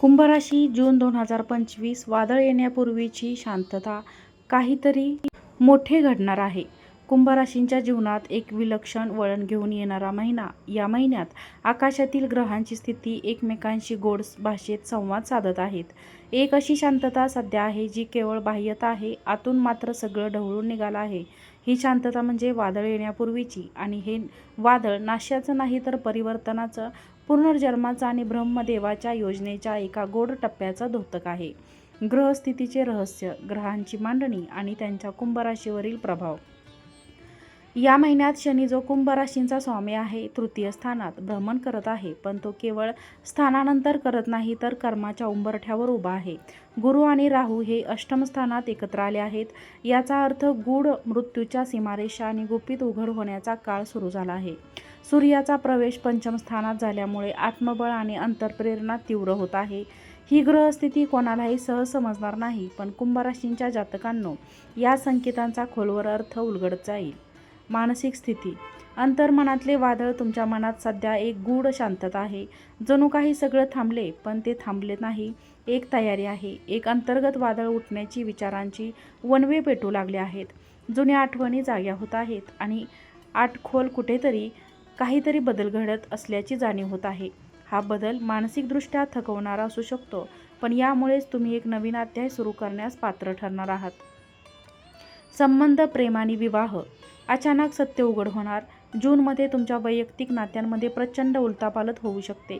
कुंभराशी जून दोन हजार पंचवीस वादळ येण्यापूर्वीची शांतता काहीतरी मोठे घडणार आहे. कुंभराशींच्या जीवनात एक विलक्षण वळण घेऊन येणारा महिना. या महिन्यात आकाशातील ग्रहांची स्थिती एकमेकांशी गोड भाषेत संवाद साधत आहेत. एक अशी शांतता सध्या आहे जी केवळ बाह्यता आहे आतून मात्र सगळं ढवळून निघालं आहे. ही शांतता म्हणजे वादळ येण्यापूर्वीची आणि हे वादळ नाश्याचं नाही तर परिवर्तनाचं पुनर्जन्माचा आणि ब्रह्मदेवाच्या योजनेच्या एका गोड टप्प्याचा द्योतक आहे. ग्रहस्थितीचे रहस्य ग्रहांची मांडणी आणि त्यांच्या कुंभराशीवरील प्रभाव. या महिन्यात शनी जो कुंभ राशींचा स्वामी आहे तृतीय स्थानात भ्रमण करत आहे पण तो केवळ स्थानानंतर करत नाही तर कर्माच्या उंबरठ्यावर उभा आहे. गुरु आणि राहू हे अष्टम स्थानात एकत्र आले आहेत. याचा अर्थ गूढ मृत्यूच्या सीमारेषा आणि गुपित उघड होण्याचा काळ सुरू झाला आहे. सूर्याचा प्रवेश पंचम स्थानात झाल्यामुळे आत्मबळ आणि अंतरप्रेरणा तीव्र होत आहे. ही ग्रहस्थिती कोणालाही सहज समजणार नाही पण कुंभराशींच्या जातकांनो या संकेतांचा खोलवर अर्थ उलगडत जाईल. मानसिक स्थिती. अंतर्मनातले वादळ तुमच्या मनात सध्या एक गूढ शांतता आहे. जणू काही सगळं थांबले पण ते थांबले नाही. एक तयारी आहे. एक अंतर्गत वादळ उठण्याची विचारांची वनवे पेटू लागले आहेत. जुन्या आठवणी जाग्या होत आहेत आणि आठखोल कुठेतरी काहीतरी बदल घडत असल्याची जाणीव होत आहे. हा बदल मानसिकदृष्ट्या थकवणारा असू शकतो पण यामुळेच तुम्ही एक नवीन अध्याय सुरू करण्यास पात्र ठरणार आहात. संबंध प्रेम आणि विवाह. अचानक सत्य उघड होणार. जूनमध्ये तुमच्या वैयक्तिक नात्यांमध्ये प्रचंड उलतापालत होऊ शकते.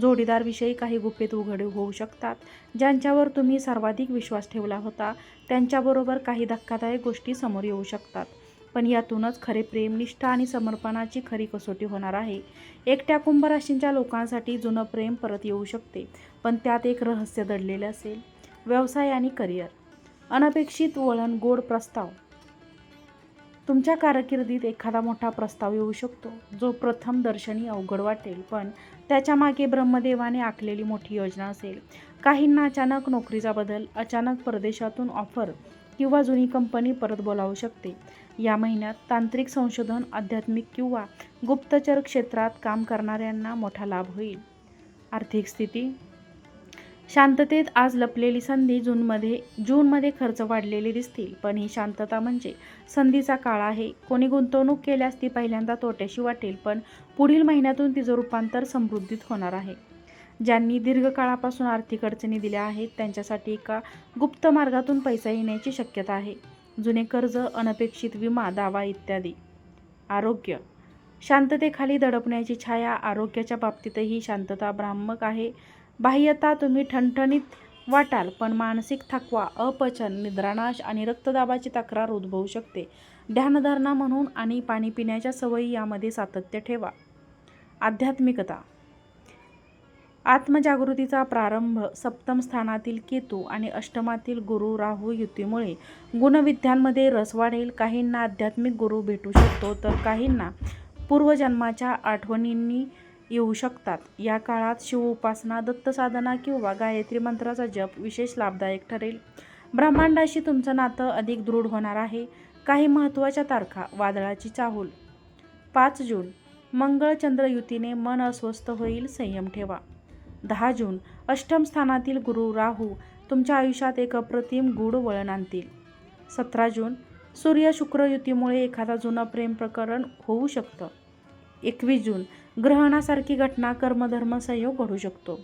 जोडीदारविषयी काही गुपित उघड होऊ शकतात. ज्यांच्यावर तुम्ही सर्वाधिक विश्वास ठेवला होता त्यांच्याबरोबर काही धक्कादायक गोष्टी समोर येऊ शकतात. पण यातूनच खरे प्रेम निष्ठा आणि समर्पणाची खरी कसोटी होणार आहे. एकट्या कुंभराशींच्या लोकांसाठी जुनं प्रेम परत येऊ शकते पण त्यात एक रहस्य दडलेले असेल. व्यवसाय आणि करिअर. अनपेक्षित वळण गोड प्रस्ताव. तुमच्या कारकिर्दीत एखादा मोठा प्रस्ताव येऊ शकतो जो प्रथम दर्शनी अवघड वाटेल पण त्याच्यामागे ब्रह्मदेवाने आखलेली मोठी योजना असेल. काहींना अचानक नोकरीचा बदल अचानक परदेशातून ऑफर किंवा जुनी कंपनी परत बोलावू शकते. या महिन्यात तांत्रिक संशोधन आध्यात्मिक किंवा गुप्तचर क्षेत्रात काम करणाऱ्यांना मोठा लाभ होईल. आर्थिक स्थिती शांततेत आज लपलेली संधी जूनमध्ये जूनमध्ये खर्च वाढलेले दिसतील पण ही शांतता म्हणजे संधीचा काळ आहे. कोणी गुंतवणूक केल्यास ती पहिल्यांदा तोट्याशी वाटेल पण पुढील महिन्यातून तिचं रूपांतर समृद्धीत होणार आहे. ज्यांनी दीर्घकाळापासून आर्थिक अडचणी दिल्या आहेत त्यांच्यासाठी एका गुप्त मार्गातून पैसा येण्याची शक्यता आहे. जुने कर्ज अनपेक्षित विमा दावा इत्यादी. आरोग्य. शांततेखाली दडपण्याची छाया आरोग्याच्या बाबतीतही शांतता भ्रामक आहे. बाह्यता तुम्ही ठणठणीत वाटाल पण मानसिक थकवा अपचन निद्रानाश आणि रक्तदाबाची तक्रार उद्भवू शकते. ध्यानधारणा म्हणून आणि पाणी पिण्याच्या सवयी यामध्ये सातत्य ठेवा. आध्यात्मिकता. आत्मजागृतीचा प्रारंभ सप्तम स्थानातील केतू आणि अष्टमातील गुरु राहू युतीमुळे. गुणविद्यांमध्ये रस वाढेल. काहींना आध्यात्मिक गुरु भेटू शकतो तर काहींना पूर्वजन्माच्या आठवणींनी येऊ शकतात. या काळात शिव उपासना दत्तसाधना किंवा गायत्री मंत्राचा जप विशेष लाभदायक ठरेल. ब्रह्मांडाशी तुमचं नातं अधिक दृढ होणार आहे. काही महत्त्वाच्या तारखा वादळाची चाहूल. पाच जून मंगळ चंद्र युतीने मन अस्वस्थ होईल संयम ठेवा. दहा जून अष्टम स्थानातील गुरु राहू तुमच्या आयुष्यात एक अप्रतिम गूढ वळण आणतील. सतरा जून सूर्य शुक्र युतीमुळे एखादा जुनं प्रेम प्रकरण होऊ शकतं. एकवीस जून ग्रहणासारखी घटना कर्मधर्म संयोग घडू शकतो.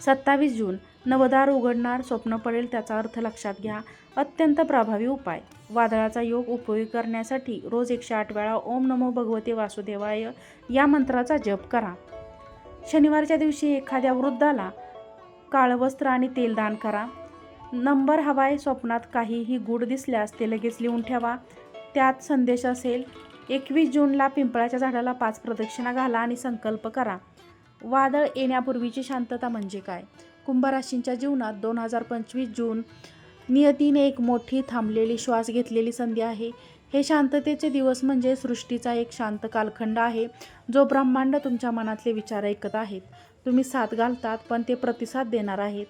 सत्तावीस जून नवदार उघडणार स्वप्न पडेल त्याचा अर्थ लक्षात घ्या. अत्यंत प्रभावी उपाय. वादळाचा योग उपयोगी करण्यासाठी रोज एकशे आठ वेळा ओम नमो भगवते वासुदेवाय या मंत्राचा जप करा. शनिवारच्या दिवशी एखाद्या वृद्धाला काळवस्त्र आणि तेल दान करा. नंबर हवाय स्वप्नात काहीही गूढ दिसल्यास ते लगेच लिहून ठेवा. त्यात संदेश असेल एकवीस जूनला पिंपळाच्या झाडाला पाच प्रदक्षिणा घाला आणि संकल्प करा. वादळ येण्यापूर्वीची शांतता म्हणजे काय? कुंभराशींच्या जीवनात दोन हजार पंचवीस जून नियतीने एक मोठी थांबलेली श्वास घेतलेली संधी आहे. हे शांततेचे दिवस म्हणजे सृष्टीचा एक शांत कालखंड आहे जो ब्रह्मांड तुमच्या मनातले विचार ऐकत आहेत. तुम्ही साथ घालतात पण ते प्रतिसाद देणार आहेत.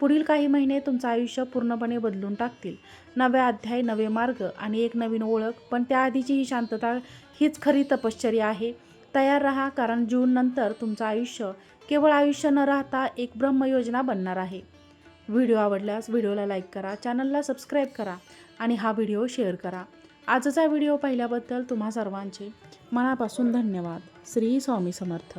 पुढील काही महिने तुमचं आयुष्य पूर्णपणे बदलून टाकतील. नवे अध्याय नवे मार्ग आणि एक नवीन ओळख. पण त्याआधीची ही शांतता हीच खरी तपश्चर्या आहे. तयार राहा कारण जूननंतर तुमचं आयुष्य केवळ आयुष्य न राहता एक ब्रह्मयोजना बनणार आहे. व्हिडिओ आवडल्यास व्हिडिओला लाईक करा चॅनलला सबस्क्राईब करा आणि हा व्हिडिओ शेअर करा. आजचा व्हिडिओ पाहिल्याबद्दल तुम्हा सर्वांचे मनापासून धन्यवाद. श्री स्वामी समर्थ.